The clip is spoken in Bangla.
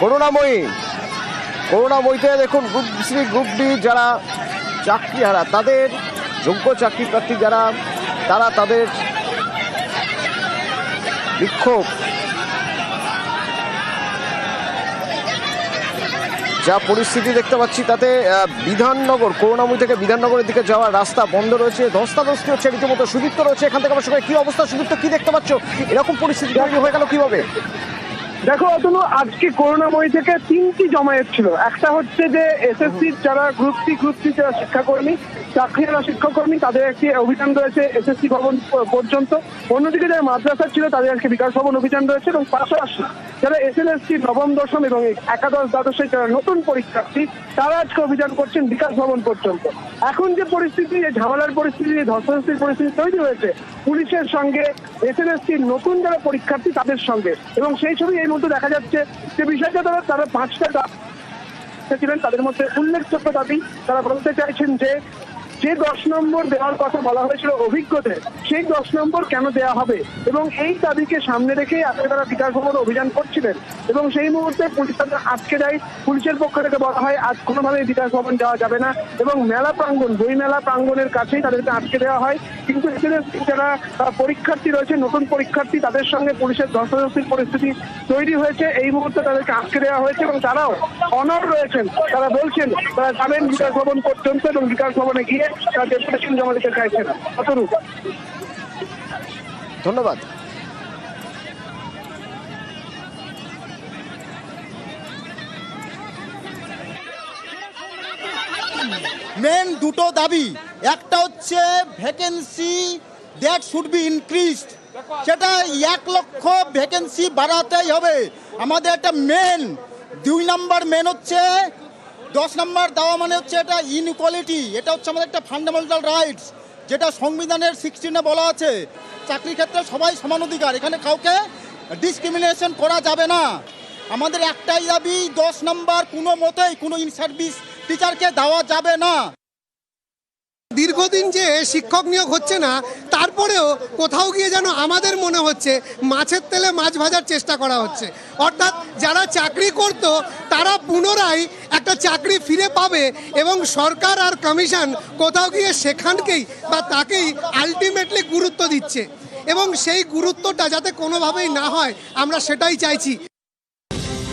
করুণাময়ী। করুণাময়ীতে দেখুন গ্রুপ সি গ্রুপ ডি যারা চাকরি হারা তাদের যোগ্য চাকরি প্রার্থী যারা, তারা তাদের বিক্ষোভ। যা পরিস্থিতি দেখতে পাচ্ছি তাতে বিধাননগর, করুণাময়ী থেকে বিধাননগরের দিকে যাওয়ার রাস্তা বন্ধ রয়েছে। ধস্তাধস্তি হচ্ছে রীতিমতো সুদীপ্ত রয়েছে। এখান থেকে আমার সঙ্গে কি অবস্থা? সুদীপ্ত, কি দেখতে পাচ্ছ? এরকম পরিস্থিতি তৈরি হয়ে গেল কীভাবে? দেখো, অতনু, আজকে করুণাময়ী থেকে তিনটি জমায়েত ছিল। একটা হচ্ছে যে এসএসসির যারা গ্রুপ সি গ্রুপ সি যারা শিক্ষাকর্মী চাকরিহারা শিক্ষাকর্মী, তাদের একটি অভিযান রয়েছে এসএসসি ভবন পর্যন্ত। অন্যদিকে যারা মাদ্রাসা ছিল, তাদের আজকে বিকাশ ভবন অভিযান রয়েছে এবং পাশাপাশি যারা এসএলএসসি নবম, দশম এবং একাদশ দ্বাদশে যারা নতুন পরীক্ষার্থী, তারা আজকে অভিযান করছেন বিকাশ ভবন পর্যন্ত। এখন যে পরিস্থিতি যে ঝামেলার পরিস্থিতি যে পরিস্থিতি তৈরি হয়েছে, পুলিশের সঙ্গে এসএলএসসির নতুন যারা পরীক্ষার্থী, তাদের সঙ্গে। এবং সেই ছবি এই মুহূর্তে দেখা যাচ্ছে যে বিষয়টা তারা তারা পাঁচটা ছিলেন, তাদের মধ্যে উল্লেখযোগ্য দাবি তারা বলতে চাইছেন যে যে দশ নম্বর দেওয়ার কথা বলা হয়েছিল অভিজ্ঞদের, সেই দশ নম্বর কেন দেওয়া হবে? এবং এই দাবিকে সামনে রেখেই আজকে তারা বিকাশ ভবন অভিযান করছিলেন, এবং সেই মুহূর্তে পুলিশ তাদের আটকে দেয়, পুলিশের পক্ষ থেকে বলা হয়, আজ কোনোভাবেই বিকাশ ভবন যাওয়া যাবে না। এবং মেলা প্রাঙ্গণ, বই মেলা প্রাঙ্গণের কাছেই তাদেরকে আটকে দেওয়া হয়। কিন্তু এখানে যারা পরীক্ষার্থী রয়েছে, নতুন পরীক্ষার্থী, তাদের সঙ্গে পুলিশের ধস্তাধস্তির পরিস্থিতি তৈরি হয়েছে। এই মুহূর্তে তাদেরকে আটকে দেওয়া হয়েছে এবং তারাও অনর রয়েছেন। তারা বলছেন, তারা যাবেন বিকাশ ভবন পর্যন্ত এবং বিকাশ ভবনে গিয়ে ডেপুটেশন জমা দিতে চাইছেন অতরূপ ধন্যবাদ। মেন দুটো দাবি। একটা হচ্ছে vacancy that should be increased সেটা এক লক্ষ ভ্যাকেন্সি বাড়াতেই হবে। আমাদের একটা মেন দুই নাম্বার মেন হচ্ছে দশ নম্বর দেওয়া মানে হচ্ছে এটা ইনকোয়ালিটি এটা হচ্ছে আমাদের একটা ফান্ডামেন্টাল রাইটস যেটা সংবিধানের সিক্সটিনে বলা আছে। চাকরি ক্ষেত্রে সবাই সমান অধিকার, এখানে কাউকে ডিসক্রিমিনেশন করা যাবে না। আমাদের একটাই দাবি, দশ নম্বর কোনো মতেই কোনো ইন সার্ভিস টিচারকে দেওয়া যাবে না। দীর্ঘদিন যে শিক্ষক নিয়োগ হচ্ছে না, তারপরেও কোথাও গিয়ে যেন আমাদের মনে হচ্ছে মাছের তেলে মাছ ভাজার চেষ্টা করা হচ্ছে। অর্থাৎ যারা চাকরি করত, তারা পুনরায় একটা চাকরি ফিরে পাবে এবং সরকার আর কমিশন কোথাও গিয়ে সেখানকেই বা তাকেই আলটিমেটলি গুরুত্ব দিচ্ছে। এবং সেই গুরুত্বটা যাতে কোনোভাবেই না হয়, আমরা সেটাই চাইছি।